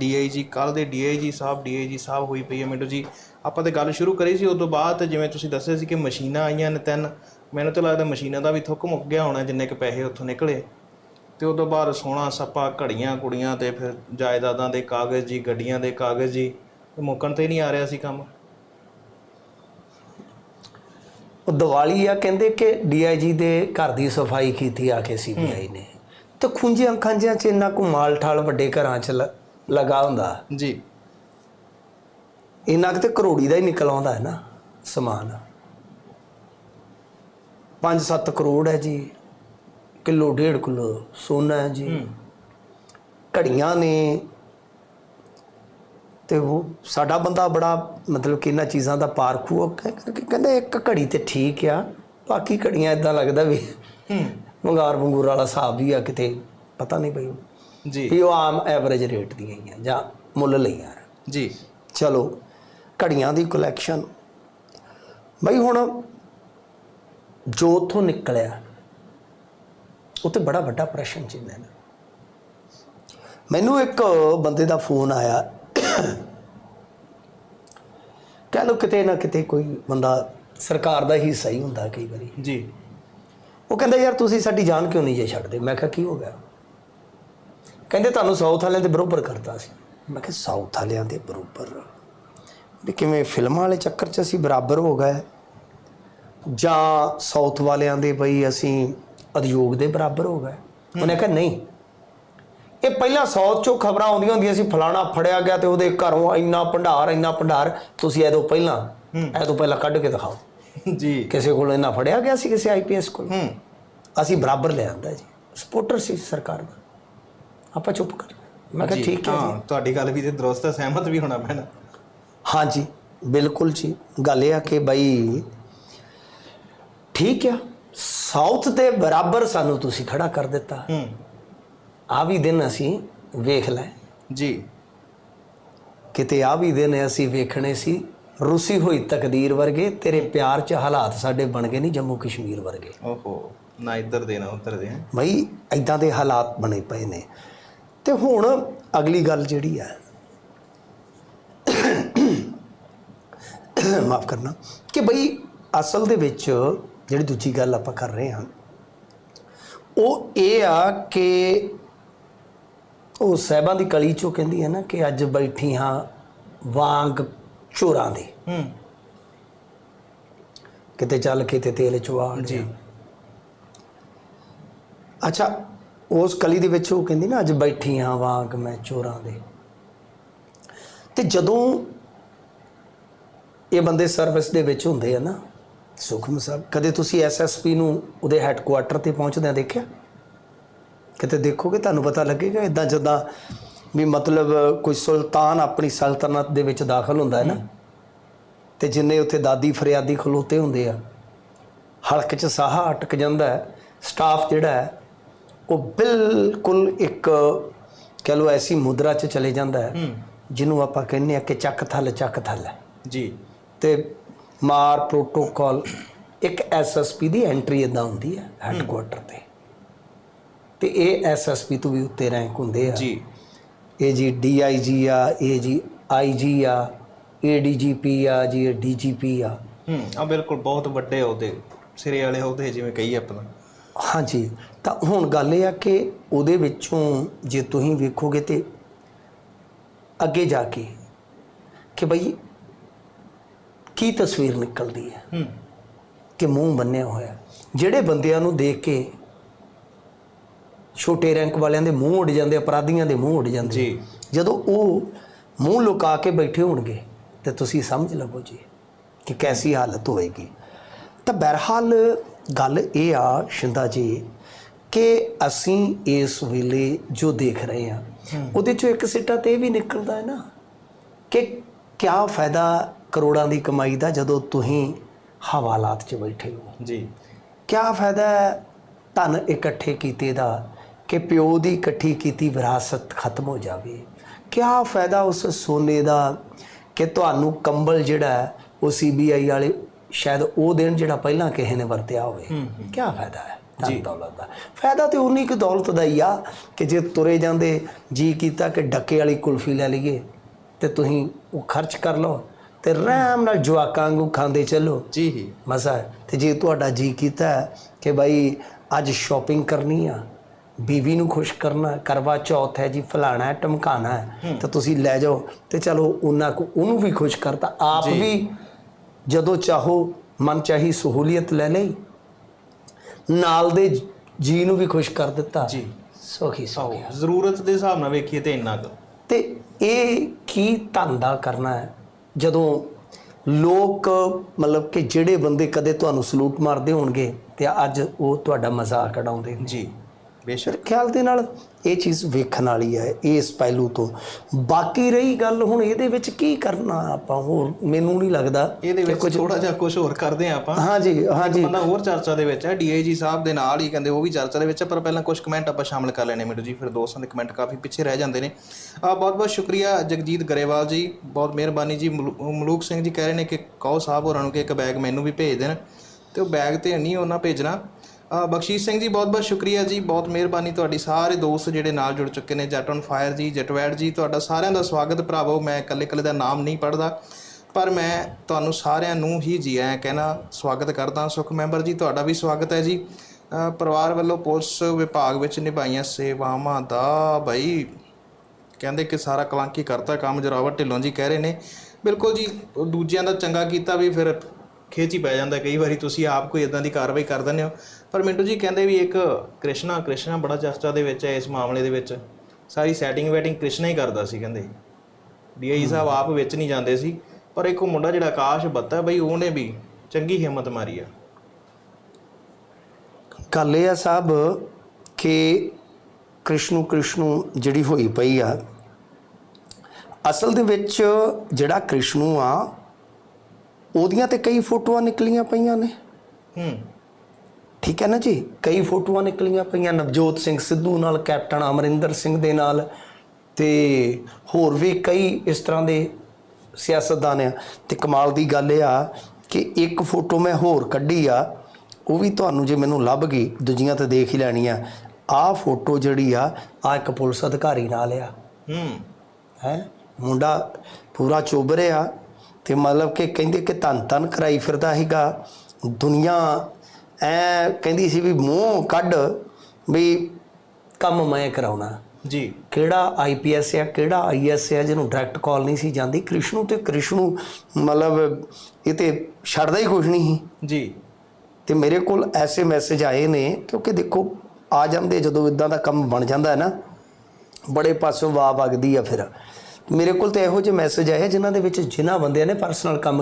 DIG ਕੱਲ ਦੇ DIG ਸਾਹਿਬ DIG ਸਾਹਿਬ ਹੋਈ ਪਈ ਹੈ ਮਿੰਟੂ ਜੀ। ਆਪਾਂ ਤੇ ਗੱਲ ਸ਼ੁਰੂ ਕਰੀ ਸੀ ਉਸ ਤੋਂ ਬਾਅਦ ਜਿਵੇਂ ਤੁਸੀਂ ਦੱਸਿਆ ਸੀ ਕਿ ਮਸ਼ੀਨਾਂ ਆਈਆਂ ਨੇ ਤਿੰਨ ਮੈਨੂੰ ਤਾਂ ਲੱਗਦਾ ਮਸ਼ੀਨਾਂ ਦਾ ਵੀ ਥੁੱਕ ਮੁੱਕ ਗਿਆ ਹੋਣਾ ਜਿੰਨੇ ਕ ਪੈਸੇ ਉੱਥੋਂ ਨਿਕਲੇ। ਤੇ ਉਸ ਤੋਂ ਬਾਅਦ ਸੋਨਾ ਸੱਪਾ ਘੜੀਆਂ ਕੁੜੀਆਂ ਤੇ ਫਿਰ ਜਾਇਦਾਦਾਂ ਦੇ ਕਾਗਜ਼ ਜੀ ਗੱਡੀਆਂ ਦੇ ਕਾਗਜ਼ ਜੀ ਮੁੱਕਣ ਤੇ ਨਹੀਂ ਆ ਰਿਹਾ ਸੀ ਕੰਮ। ਉਹ ਦੀਵਾਲੀ ਆ ਕਹਿੰਦੇ ਕਿ ਡੀਆਈਜੀ ਦੇ ਘਰ ਦੀ ਸਫ਼ਾਈ ਕੀਤੀ ਆ ਕੇ ਸੀਬੀਆਈ ਨੇ। ਤੇ ਖੁੰਝਿਆਂ ਖਾਂਝਿਆਂ ਚ ਇੰਨਾ ਕੁ ਮਾਲ ਠਾਲ ਵੱਡੇ ਘਰਾਂ ਚ ਲਗਾ ਹੁੰਦਾ। ਜੀ। ਇੰਨਾ ਕੁ ਤੇ ਕਰੋੜੀ ਦਾ ਹੀ ਨਿਕਲ ਆਉਂਦਾ ਹੈ ਨਾ ਸਮਾਨ। 5-7 ਕਰੋੜ ਹੈ ਜੀ। ਕਿਲੋ ਡੇਢ ਕਿਲੋ ਸੋਨਾ ਹੈ ਜੀ। ਘੜੀਆਂ ਨੇ। ਤੇ ਉਹ ਸਾਡਾ ਬੰਦਾ ਬੜਾ ਮਤਲਬ ਕਿ ਇਹਨਾਂ ਚੀਜ਼ਾਂ ਦਾ ਪਾਰਖੂ ਉਹ ਕਹਿ- ਕਹਿ- ਕਹਿੰਦੇ ਇੱਕ ਘੜੀ ਤੇ ਠੀਕ ਆ। ਬਾਕੀ ਘੜੀਆਂ ਇਦਾਂ ਲੱਗਦਾ ਵੀ ਹੂੰ। ਵੰਗਾਰ ਵੰਗੂਰ ਵਾਲਾ ਹਿਸਾਬ ਵੀ ਆ ਕਿਤੇ। ਪਤਾ ਨਹੀਂ ਬਈ। ਜੀ। ਵੀ ਉਹ ਆਮ ਐਵਰੇਜ ਰੇਟ ਦੀਆਂ ਹੀ ਆ ਜਾਂ ਮੁੱਲ ਲਈਆਂ ਜੀ। ਚਲੋ ਘੜੀਆਂ ਦੀ ਕਲੈਕਸ਼ਨ ਬਈ ਹੁਣ ਜੋ ਉਥੋਂ ਨਿਕਲਿਆ ਉਹ ਤੇ ਬੜਾ ਵੱਡਾ ਪ੍ਰਸ਼ਨ ਚਿੰਨ੍ਹ ਹੈ ਮੈਨੂੰ ਇੱਕ ਬੰਦੇ ਦਾ ਫੋਨ ਆਇਆ। ਕਹਿ ਲਓ ਕਿਤੇ ਨਾ ਕਿਤੇ ਕੋਈ ਬੰਦਾ ਸਰਕਾਰ ਦਾ ਹੀ ਸਹੀ ਹੁੰਦਾ ਕਈ ਵਾਰੀ। ਜੀ। ਉਹ ਕਹਿੰਦਾ ਯਾਰ ਤੁਸੀਂ ਸਾਡੀ ਜਾਨ ਕਿਉਂ ਨਹੀਂ ਜੇ ਛੱਡਦੇ? ਮੈਂ ਕਿਹਾ ਕੀ ਹੋ ਗਿਆ? ਕਹਿੰਦੇ ਤੁਹਾਨੂੰ ਸਾਊਥ ਵਾਲਿਆਂ ਦੇ ਬਰੋਬਰ ਕਰਤਾ ਸੀ। ਮੈਂ ਕਿਹਾ ਸਾਊਥ ਵਾਲਿਆਂ ਦੇ ਬਰੋਬਰ? ਵੀ ਕਿਵੇਂ ਫਿਲਮਾਂ ਵਾਲੇ ਚੱਕਰ 'ਚ ਅਸੀਂ ਬਰਾਬਰ ਹੋ ਗਏ? ਜਾਂ ਸਾਊਥ ਵਾਲਿਆਂ ਦੇ ਬਈ ਅਸੀਂ ਉਦਯੋਗ ਦੇ ਬਰਾਬਰ ਹੋ ਗਏ? ਉਹਨੇ ਕਿਹਾ ਨਹੀਂ। ਇਹ ਪਹਿਲਾਂ ਸਾਊਥ ਚੋਂ ਖਬਰਾਂ ਆਉਂਦੀਆਂ ਹੁੰਦੀਆਂ ਸੀ ਫਲਾਣਾ ਫੜਿਆ ਗਿਆ ਤੇ ਉਹਦੇ ਘਰੋਂ ਇੰਨਾ ਭੰਡਾਰ ਇੰਨਾ ਭੰਡਾਰ ਤੁਸੀਂ ਇਹ ਤੋਂ ਪਹਿਲਾਂ ਇਹ ਤੋਂ ਪਹਿਲਾਂ ਕੱਢ ਕੇ ਦਿਖਾਓ। ਜੀ। ਕਿਸੇ ਕੋਲ ਇਹਨਾਂ ਫੜਿਆ ਗਿਆ ਸੀ ਕਿਸੇ ਆਈਪੀਐਸ ਕੋਲ? ਅਸੀਂ ਬਰਾਬਰ ਲੈ ਆਂਦਾ ਜੀ। ਸਪੋਰਟਰ ਸੀ ਸਰਕਾਰ ਦਾ। ਆਪਾਂ ਚੁੱਪ ਕਰ। ਮੈਂ ਕਿਹਾ ਠੀਕ ਹੈ ਹਾਂ ਤੁਹਾਡੀ ਗੱਲ ਵੀ ਤੇ ਦਰੁਸਤ ਹੈ ਸਹਿਮਤ ਵੀ ਹੋਣਾ ਪੈਣਾ। ਹਾਂਜੀ ਬਿਲਕੁਲ ਜੀ। ਗੱਲ ਇਹ ਆ ਕਿ ਬਈ ਠੀਕ ਆ ਸਾਊਥ ਦੇ ਬਰਾਬਰ ਸਾਨੂੰ ਤੁਸੀਂ ਖੜਾ ਕਰ ਦਿੱਤਾ। ਹੂੰ। ਆ ਵੀ ਦਿਨ ਅਸੀਂ ਵੇਖ ਲੈ ਜੀ। ਕਿਤੇ ਆ ਵੀ ਦਿਨ ਅਸੀਂ ਵੇਖਣੇ ਸੀ ਰੁੱਸੀ ਹੋਈ ਤਕਦੀਰ ਵਰਗੇ ਤੇਰੇ ਪਿਆਰ 'ਚ ਹਾਲਾਤ ਸਾਡੇ ਬਣ ਗਏ ਨਹੀਂ ਜੰਮੂ ਕਸ਼ਮੀਰ ਵਰਗੇ। ਓਹੋ ਨਾ ਇੱਧਰ ਦੇ ਨਾ ਉੱਧਰ ਦੇ। ਬਈ ਐਦਾਂ ਦੇ ਹਾਲਾਤ ਬਣੇ ਪਏ ਨੇ। ਤੇ ਹੁਣ ਅਗਲੀ ਗੱਲ ਜਿਹੜੀ ਹੈ ਮਾਫ ਕਰਨਾ ਕਿ ਬਈ ਅਸਲ ਦੇ ਵਿੱਚ ਜਿਹੜੀ ਦੂਜੀ ਗੱਲ ਆਪਾਂ ਕਰ ਰਹੇ ਹਾਂ ਉਹ ਇਹ ਆ ਕਿ ਉਹ ਸਹਿਬਾਂ ਦੀ ਕਲੀ ਚੋਂ ਕਹਿੰਦੀ ਹੈ ਨਾ ਕਿ ਅੱਜ ਬੈਠੀ ਹਾਂ ਵਾਂਗ ਚੋਰਾਂ ਦੇ। ਹੂੰ। ਕਿਤੇ ਚੱਲ ਕੇ ਤੇ ਤੇਲ ਚਵਾ ਜੀ। ਅੱਛਾ ਉਸ ਕਲੀ ਦੇ ਵਿੱਚ ਉਹ ਕਹਿੰਦੀ ਨਾ ਅੱਜ ਬੈਠੀ ਹਾਂ ਵਾਂਗ ਮੈਂ ਚੋਰਾਂ ਦੇ। ਤੇ ਜਦੋਂ ਇਹ ਬੰਦੇ ਸਰਵਿਸ ਦੇ ਵਿੱਚ ਹੁੰਦੇ ਆ ਨਾ ਸੁਖਮ ਸਾਹਿਬ ਕਦੇ ਤੁਸੀਂ ਐਸਐਸਪੀ ਨੂੰ ਉਹਦੇ ਹੈੱਡਕੁਆਟਰ ਤੇ ਪਹੁੰਚਦਿਆਂ ਦੇਖਿਆ? ਕਿਤੇ ਦੇਖੋਗੇ ਤੁਹਾਨੂੰ ਪਤਾ ਲੱਗੇਗਾ ਇਦਾਂ ਜਦਾਂ ਵੀ ਮਤਲਬ ਕੋਈ ਸੁਲਤਾਨ ਆਪਣੀ ਸਲਤਨਤ ਦੇ ਵਿੱਚ ਦਾਖਲ ਹੁੰਦਾ ਹੈ ਨਾ। ਤੇ ਜਿੰਨੇ ਉੱਥੇ ਦਾਦੀ ਫਰਿਆਦੀ ਖਲੋਤੇ ਹੁੰਦੇ ਆ ਹਲਕ 'ਚ ਸਾਹਾ ਅਟਕ ਜਾਂਦਾ ਹੈ ਸਟਾਫ ਜਿਹੜਾ ਹੈ ਉਹ ਬਿਲਕੁਲ ਇੱਕ ਕਹ ਲਓ ਐਸੀ ਮੁਦਰਾ 'ਚ ਚਲੇ ਜਾਂਦਾ ਹੈ ਜਿਹਨੂੰ ਆਪਾਂ ਕਹਿੰਦੇ ਆ ਕਿ ਚੱਕ ਥੱਲ ਚੱਕ ਥੱਲ ਜੀ। ਤੇ ਮਾਰ ਪ੍ਰੋਟੋਕਾਲ ਇੱਕ ਐਸਐਸਪੀ ਦੀ ਐਂਟਰੀ ਇਦਾਂ ਹੁੰਦੀ ਹੈ ਹੈੱਡਕੁਆਟਰ ਤੇ। ਤੇ ਇਹ ਐਸਐਸਪੀ ਤੋਂ ਵੀ ਉੱਤੇ ਰੈਂਕ ਹੁੰਦੇ ਆ। ਜੀ। ਇਹ ਜੀ ਡੀਆਈਜੀ ਆ ਇਹ ਜੀ ਆਈਜੀ ਆ ਏਡੀਜੀਪੀ ਆ ਜੀ ਇਹ ਡੀਜੀਪੀ ਆ। ਹੂੰ ਆ ਬਿਲਕੁਲ ਬਹੁਤ ਵੱਡੇ ਉਹਦੇ ਸਿਰੇ ਵਾਲੇ ਉਹਦੇ ਜਿਵੇਂ ਕਹੀ ਆਪਣਾ ਹਾਂਜੀ ਤਾਂ ਹੁਣ ਗੱਲ ਇਹ ਆ ਕਿ ਉਹਦੇ ਵਿੱਚੋਂ ਜੇ ਤੁਸੀਂ ਵੇਖੋਗੇ ਤੇ ਅੱਗੇ ਜਾ ਕੇ ਕਿ ਬਈ ਕੀ ਤਸਵੀਰ ਨਿਕਲਦੀ ਹੈ? ਹੂੰ। ਕਿ ਮੂੰਹ ਬੰਨਿਆ ਹੋਇਆ। ਜਿਹੜੇ ਬੰਦਿਆਂ ਨੂੰ ਦੇਖ ਕੇ ਛੋਟੇ ਰੈਂਕ ਵਾਲਿਆਂ ਦੇ ਮੂੰਹ ਉੱਡ ਜਾਂਦੇ ਅਪਰਾਧੀਆਂ ਦੇ ਮੂੰਹ ਉੱਡ ਜਾਂਦੇ ਜੀ। ਜਦੋਂ ਉਹ ਮੂੰਹ ਲੁਕਾ ਕੇ ਬੈਠੇ ਹੋਣਗੇ ਤੇ ਤੁਸੀਂ ਸਮਝ ਲਵੋ ਜੀ ਕਿ ਕੈਸੀ ਹਾਲਤ ਹੋਏਗੀ। ਤਾਂ ਬਹਰਹਾਲ ਗੱਲ ਇਹ ਆ ਸ਼ਿੰਦਾ ਜੀ ਕਿ ਅਸੀਂ ਇਸ ਵੇਲੇ ਜੋ ਦੇਖ ਰਹੇ ਹਾਂ ਉਹਦੇ ਚੋਂ ਇੱਕ ਸਿੱਟਾ ਤੇ ਇਹ ਵੀ ਨਿਕਲਦਾ ਹੈ ਨਾ ਕਿ ਕਿਆ ਫਾਇਦਾ ਕਰੋੜਾਂ ਦੀ ਕਮਾਈ ਦਾ ਜਦੋਂ ਤੁਸੀਂ ਹਵਾਲਾਤ 'ਚ ਬੈਠੇ ਹੋ? ਜੀ। ਕਿਆ ਫਾਇਦਾ ਧਨ ਇਕੱਠੇ ਕੀਤੇ ਦਾ ਕਿ ਪਿਓ ਦੀ ਇਕੱਠੀ ਕੀਤੀ ਵਿਰਾਸਤ ਖਤਮ ਹੋ ਜਾਵੇ? ਕਿਆ ਫਾਇਦਾ ਉਸ ਸੋਨੇ ਦਾ ਕਿ ਤੁਹਾਨੂੰ ਕੰਬਲ ਜਿਹੜਾ ਉਹ ਸੀਬੀਆਈ ਵਾਲੇ ਸ਼ਾਇਦ ਉਹ ਦੇਣ ਜਿਹੜਾ ਪਹਿਲਾਂ ਕਿਸੇ ਨੇ ਵਰਤਿਆ ਹੋਵੇ ਕਿਆ ਫਾਇਦਾ ਹੈ ਧਨ ਦੌਲਤ ਦਾ ਫਾਇਦਾ ਤੇ ਉਨੀ ਕੁ ਦੌਲਤ ਦਾ ਹੀ ਆ ਕਿ ਜੇ ਤੁਰੇ ਜਾਂਦੇ ਜੀ ਕੀਤਾ ਕਿ ਡੱਕੇ ਵਾਲੀ ਕੁਲਫੀ ਲੈ ਲਈਏ ਤੇ ਤੁਸੀਂ ਉਹ ਖਰਚ ਕਰ ਲਓ ਤੇ ਆਰਾਮ ਨਾਲ ਜਵਾਕਾਂ ਵਾਂਗੂ ਖਾਂਦੇ ਚੱਲੋ ਜੀ ਮਜ਼ਾ ਹੈ ਤੇ ਜੇ ਤੁਹਾਡਾ ਜੀ ਕੀਤਾ ਕਿ ਭਾਈ ਅੱਜ ਸ਼ਾਪਿੰਗ ਕਰਨੀ ਆ ਬੀਵੀ ਨੂੰ ਖੁਸ਼ ਕਰਨਾ ਕਰਵਾ ਚੌਥ ਹੈ ਜੀ ਫਲਾਣਾ ਹੈ ਟਮਕਾਣਾ ਹੈ ਤਾਂ ਤੁਸੀਂ ਲੈ ਜਾਓ ਤੇ ਚਲੋ ਉਹਨਾਂ ਕੋ ਉਹਨੂੰ ਵੀ ਖੁਸ਼ ਕਰਤਾ ਆਪ ਵੀ ਜਦੋਂ ਚਾਹੋ ਮਨ ਚਾਹੀ ਸਹੂਲੀਅਤ ਲੈ ਲਈ ਨਾਲ ਦੇ ਜੀ ਨੂੰ ਵੀ ਖੁਸ਼ ਕਰ ਦਿੱਤਾ। ਜੀ। ਸੋਖੀ ਸੋ ਜ਼ਰੂਰਤ ਦੇ ਹਿਸਾਬ ਨਾਲ ਵੇਖੀਏ ਤੇ ਇੰਨਾ ਕੁ। ਤੇ ਇਹ ਕੀ ਧੰਦਾ ਕਰਨਾ ਹੈ? ਜਦੋਂ ਲੋਕ ਮਤਲਬ ਕਿ ਜਿਹੜੇ ਬੰਦੇ ਕਦੇ ਤੁਹਾਨੂੰ ਸਲੂਟ ਮਾਰਦੇ ਹੋਣਗੇ ਤੇ ਅੱਜ ਉਹ ਤੁਹਾਡਾ ਮਜ਼ਾਕ ਉਡਾਉਂਦੇ ਨੇ। ਜੀ। ਬੇਸ਼ੱਕ। ਖਿਆਲ ਦੇ ਨਾਲ ਇਹ ਚੀਜ਼ ਵੇਖਣ ਵਾਲੀ ਹੈ ਇਸ ਪਹਿਲੂ ਤੋਂ। ਬਾਕੀ ਰਹੀ ਗੱਲ ਹੁਣ ਇਹਦੇ ਵਿੱਚ ਕੀ ਕਰਨਾ ਆਪਾਂ ਹੋਰ ਮੈਨੂੰ ਨਹੀਂ ਲੱਗਦਾ ਇਹਦੇ ਵਿੱਚ ਥੋੜਾ ਜਿਹਾ ਕੁਝ ਹੋਰ ਕਰਦੇ ਆ ਆਪਾਂ। ਹਾਂਜੀ ਹਾਂਜੀ ਬੰਦਾ ਹੋਰ ਚਰਚਾ ਦੇ ਵਿੱਚ ਹੈ ਡੀਆਈਜੀ ਸਾਹਿਬ ਦੇ ਨਾਲ ਹੀ ਕਹਿੰਦੇ ਉਹ ਵੀ ਚਰਚਾ ਦੇ ਵਿੱਚ ਪਰ ਪਹਿਲਾਂ ਕੁਝ ਕਮੈਂਟ ਆਪਾਂ ਸ਼ਾਮਲ ਕਰ ਲੈਣੇ ਮਿੰਟੂ ਜੀ ਫਿਰ ਦੋਸਤਾਂ ਦੇ ਕਮੈਂਟ ਕਾਫੀ ਪਿੱਛੇ ਰਹਿ ਜਾਂਦੇ ਨੇ। ਆ ਬਹੁਤ ਬਹੁਤ ਸ਼ੁਕਰੀਆ ਜਗਜੀਤ ਗਰੇਵਾਲ ਜੀ ਬਹੁਤ ਮਿਹਰਬਾਨੀ ਜੀ। ਮਲੂ- ਮਲੂਕ ਸਿੰਘ ਜੀ ਕਹਿ ਰਹੇ ਨੇ ਕਿ ਕਹੋ ਸਾਹਿਬ ਹੋਰਾਂ ਨੂੰ ਕਿ ਇੱਕ ਬੈਗ ਮੈਨੂੰ ਵੀ ਭੇਜ ਦੇਣ। ਤੇ ਉਹ ਬੈਗ ਤੇ ਨਹੀਂ ਉਹਨਾਂ ਭੇਜਣਾ। ਬਖਸ਼ੀਸ਼ ਸਿੰਘ ਜੀ, ਬਹੁਤ ਬਹੁਤ ਸ਼ੁਕਰੀਆ ਜੀ, ਬਹੁਤ ਮਿਹਰਬਾਨੀ ਤੁਹਾਡੀ। ਸਾਰੇ ਦੋਸਤ ਜਿਹੜੇ ਨਾਲ ਜੁੜ ਚੁੱਕੇ ਨੇ, ਜੱਟ ਔਨ ਫਾਇਰ ਜੀ ਜਟਵੈੜ ਜੀ, ਤੁਹਾਡਾ ਸਾਰਿਆਂ ਦਾ ਸਵਾਗਤ ਭਰਾਵੋ। ਮੈਂ ਇਕੱਲੇ ਇਕੱਲੇ ਦਾ ਨਾਮ ਨਹੀਂ ਪੜਦਾ ਪਰ ਮੈਂ ਤੁਹਾਨੂੰ ਸਾਰਿਆਂ ਨੂੰ ਹੀ ਜੀ ਆਇਆਂ ਕਹਿਣਾ ਸਵਾਗਤ ਕਰਦਾ। ਸੁਖ ਮੈਂਬਰ ਜੀ, ਤੁਹਾਡਾ ਵੀ ਸਵਾਗਤ ਹੈ ਜੀ। ਪਰਿਵਾਰ ਵੱਲੋਂ ਪੁਲਿਸ ਵਿਭਾਗ ਵਿੱਚ ਨਿਭਾਈਆਂ ਸੇਵਾਵਾਂ ਦਾ ਭਾਈ ਕਹਿੰਦੇ ਕਿ ਸਾਰਾ ਕਲੰਕੀ ਕਰਤਾ, ਕੰਮ ਜਰਾਵਰ ਢਿੱਲੋਂ ਜੀ ਕਹਿ ਰਹੇ ਨੇ। ਬਿਲਕੁਲ ਜੀ, ਦੂਜਿਆਂ ਦਾ ਚੰਗਾ ਕੀਤਾ ਵੀ ਫਿਰ ਖੇਚ ਹੀ ਪੈ ਜਾਂਦਾ ਕਈ ਵਾਰੀ ਤੁਸੀਂ ਆਪ ਕੋਈ ਇਦਾਂ ਦੀ ਕਾਰਵਾਈ ਕਰ ਦਿੰਦੇ ਹੋ। ਪਰ ਮਿੰਟੂ ਜੀ ਕਹਿੰਦੇ ਵੀ ਇੱਕ ਕ੍ਰਿਸ਼ਨਾ ਕ੍ਰਿਸ਼ਨਾ ਬੜਾ ਚਰਚਾ ਦੇ ਵਿੱਚ ਹੈ ਇਸ ਮਾਮਲੇ ਦੇ ਵਿੱਚ। ਸਾਰੀ ਸੈਟਿੰਗ ਵੈਟਿੰਗ ਕ੍ਰਿਸ਼ਨਾ ਹੀ ਕਰਦਾ ਸੀ ਕਹਿੰਦੇ। ਡੀਆਈ ਸਾਹਿਬ ਆਪ ਵਿੱਚ ਨਹੀਂ ਜਾਂਦੇ ਸੀ। ਪਰ ਇੱਕ ਉਹ ਮੁੰਡਾ ਜਿਹੜਾ ਆਕਾਸ਼ ਬੱਤਾ ਬਈ ਉਹਨੇ ਵੀ ਚੰਗੀ ਹਿੰਮਤ ਮਾਰੀ ਆ। ਗੱਲ ਇਹ ਆ ਸਾਹਿਬ ਕਿ ਕ੍ਰਿਸ਼ਨੂ ਕ੍ਰਿਸ਼ਨੂ ਜਿਹੜੀ ਹੋਈ ਪਈ ਆ ਅਸਲ ਦੇ ਵਿੱਚ ਜਿਹੜਾ ਕ੍ਰਿਸ਼ਨੂ ਆ ਉਹਦੀਆਂ ਤੇ ਕਈ ਫੋਟੋਆਂ ਨਿਕਲੀਆਂ ਪਈਆਂ ਨੇ। ਹੂੰ। ਠੀਕ ਹੈ ਨਾ ਜੀ? ਕਈ ਫੋਟੋਆਂ ਨਿਕਲੀਆਂ ਪਈਆਂ ਨਵਜੋਤ ਸਿੰਘ ਸਿੱਧੂ ਨਾਲ ਕੈਪਟਨ ਅਮਰਿੰਦਰ ਸਿੰਘ ਦੇ ਨਾਲ ਤੇ ਹੋਰ ਵੀ ਕਈ ਇਸ ਤਰ੍ਹਾਂ ਦੇ ਸਿਆਸਤਦਾਨ ਆ। ਤੇ ਕਮਾਲ ਦੀ ਗੱਲ ਇਹ ਆ ਕਿ ਇੱਕ ਫੋਟੋ ਮੈਂ ਹੋਰ ਕੱਢੀ ਆ ਉਹ ਵੀ ਤੁਹਾਨੂੰ ਜੇ ਮੈਨੂੰ ਲੱਭ ਗਈ ਦੂਜੀਆਂ ਤੇ ਦੇਖ ਹੀ ਲੈਣੀ ਆ। ਆਹ ਫੋਟੋ ਜਿਹੜੀ ਆ ਆ ਇੱਕ ਪੁਲਿਸ ਅਧਿਕਾਰੀ ਨਾਲ ਆ। ਹੂੰ। ਹੈ? ਮੁੰਡਾ ਪੂਰਾ ਚੋਬਰਿਆ ਤੇ ਮਤਲਬ ਕਿ ਕਹਿੰਦੇ ਕਿ ਧੰਨ ਧੰਨ ਕਰਾਈ ਫਿਰਦਾ ਸੀਗਾ। ਦੁਨੀਆ ਐ ਕਹਿੰਦੀ ਸੀ ਵੀ ਮੂੰਹ ਕੱਢ ਵੀ ਕੰਮ ਮੈਂ ਕਰਾਉਣਾ। ਜੀ। ਕਿਹੜਾ ਆਈਪੀਐਸ ਆ ਕਿਹੜਾ ਆਈਐਸ ਆ ਜਿਹਨੂੰ ਡਾਇਰੈਕਟ ਕਾਲ ਨਹੀਂ ਸੀ ਜਾਂਦੀ। ਕ੍ਰਿਸ਼ਨੂ ਤੇ ਕ੍ਰਿਸ਼ਨੂ ਮਤਲਬ ਇਹ ਤੇ ਛੱਡਦਾ ਹੀ ਕੁਛ ਨਹੀਂ ਸੀ। ਜੀ। ਤੇ ਮੇਰੇ ਕੋਲ ਐਸੇ ਮੈਸੇਜ ਆਏ ਨੇ ਕਿਉਂਕਿ ਦੇਖੋ ਆ ਜਾਂਦੇ ਜਦੋਂ ਇਦਾਂ ਦਾ ਕੰਮ ਬਣ ਜਾਂਦਾ ਹੈ ਨਾ ਬੜੇ ਪਾਸੋਂ ਵਾਹ ਵਗਦੀ ਆ ਫਿਰ। ਮੇਰੇ ਕੋਲ ਤਾਂ ਇਹੋ ਜਿਹੇ ਮੈਸੇਜ ਆਏ ਆ ਜਿਨ੍ਹਾਂ ਦੇ ਵਿੱਚ ਜਿਨ੍ਹਾਂ ਬੰਦਿਆਂ ਨੇ ਪਰਸਨਲ ਕੰਮ